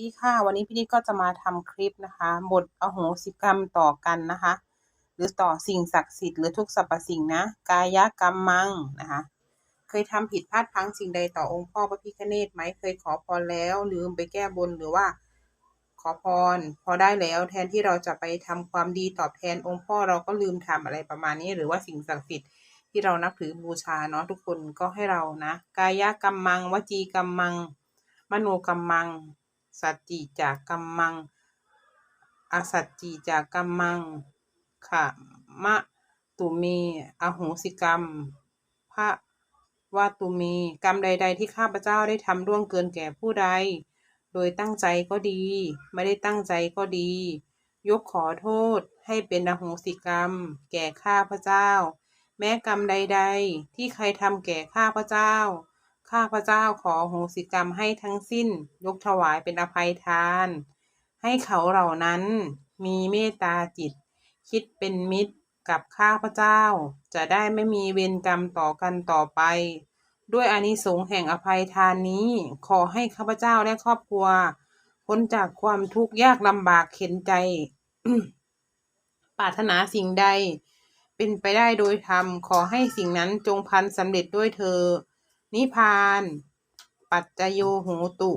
ดีค่ะ วันนี้พี่นิดก็จะมาทำคลิปนะคะบทอโหสิกรรมต่อกันนะคะ หรือต่อสิ่งศักดิ์สิทธิ์หรือทุกสรรพสิ่งนะ กายกรรมมังนะคะ เคยทำผิดพลาดพังสิ่งใดต่อองค์พ่อพระพิฆเนศไหมเคยขอพรแล้วลืมไปแก้บนหรือว่าขอพร พอได้แล้วแทนที่เราจะไปทำความดีตอบแทนองค์พ่อเราก็ลืมทำอะไรประมาณนี้ หรือว่าสิ่งศักดิ์สิทธิ์ที่เรานับถือบูชาเนาะทุกคนก็ให้เรานะ กายกรรมมังวจีกรรมมัง มโนกรรมมัง สัจจิจากกรรมัง อสัจจิจากกรรมังขะมะตุเม อโหสิกรรม พระวาตุเม กรรมใด ๆ ที่ข้าพเจ้าได้ทำล่วงเกินแก่ผู้ใด โดยตั้งใจก็ดี ไม่ได้ตั้งใจก็ดี ยกขอโทษให้เป็นอโหสิกรรม แก่ข้าพเจ้า แม้กรรมใด ๆ ที่ใครทำแก่ข้าพเจ้า ข้าพเจ้าขอโหสิกรรมให้ทั้งสิ้น ยกถวายเป็นอภัยทาน ให้เขาเหล่านั้นมีเมตตาจิต คิดเป็นมิตรกับข้าพเจ้า จะได้ไม่มีเวรกรรมต่อกันต่อไป ด้วยอานิสงส์แห่งอภัยทานนี้ ขอให้ข้าพเจ้าและครอบครัวพ้นจากความทุกข์ยากลำบากเข็นใจปรารถนาสิ่งใด เป็นไปได้โดยธรรม ขอให้สิ่งนั้นจงพันสำเร็จด้วยเธอ นิพพาน ปัจจโยโหตุ